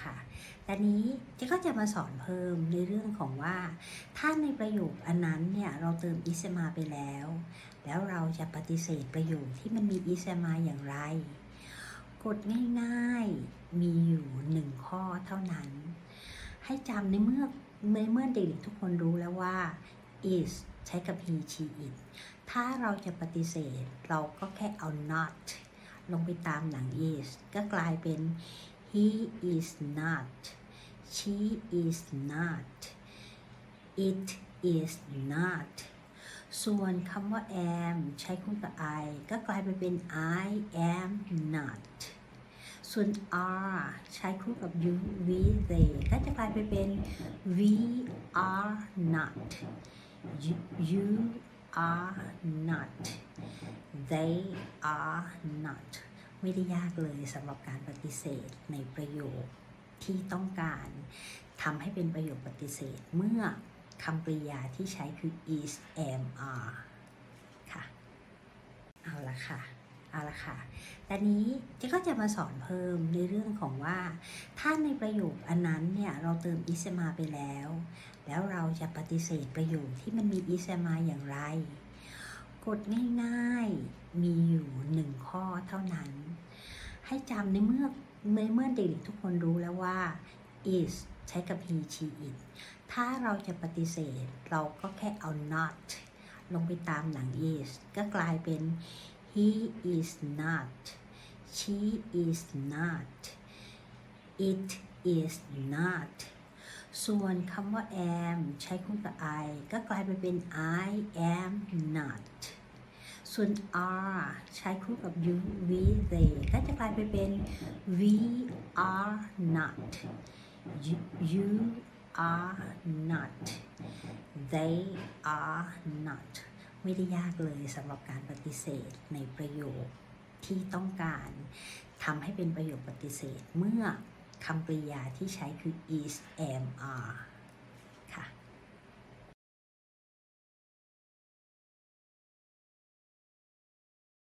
ค่ะแต่นี้เจ๊ก็จะมาสอนเพิ่มในเรื่องของว่า ถ้าในประโยคอันนั้นเนี่ยเราเติมอิสมาไปแล้ว แล้วเราจะปฏิเสธประโยคที่มันมีอิสมาอย่างไร กฎง่ายๆมีอยู่หนึ่งข้อเท่านั้น ให้จำในเมื่อในเมื่อเด็กๆทุกคนรู้แล้วว่า is ใช้กับ he she it ถ้าเราจะปฏิเสธเราก็แค่เอา not ลงไปตามหลัง is ก็กลายเป็น he is not she is not it is not ส่วนคำว่า am ใช้คู่กับ I ก็กลายไปเป็น I am not ส่วน are ใช้คู่กับ you we they ก็จะกลายไปเป็น we are not you, you are not they are not ไม่ได้ยากเลยสำหรับการปฏิเสธในประโยคที่ต้องการทำให้เป็นประโยคปฏิเสธเมื่อคำกริยาที่ใช้คือ is am are ค่ะเอาละค่ะเอาละค่ะแต่นี้เจ๊ก็จะมาสอนเพิ่มในเรื่องของว่า ถ้าในประโยคอันนั้นเนี่ยเราเติมอิสมาไปแล้ว แล้วเราจะปฏิเสธประโยคที่มันมีอิสมาอย่างไร กฎง่ายๆมีอยู่หนึ่งข้อเท่านั้น ให้จำในเมื่อในเมื่อเด็กๆทุกคนรู้แล้วว่า is ใช้กับ he she it ถ้าเราจะปฏิเสธเราก็แค่เอา not ลงไปตามหลัง is ก็กลายเป็น he is not she is not it is not ส่วนคำว่า am ใช้คู่กับ I ก็กลายไปเป็น I am not ส่วน are ใช้คู่กับ you we they ก็จะกลายไปเป็น we are not you, you are not they are not ไม่ได้ยากเลยสำหรับการปฏิเสธในประโยคที่ต้องการทำให้เป็นประโยคปฏิเสธเมื่อคำกริยาที่ใช้คือ is am are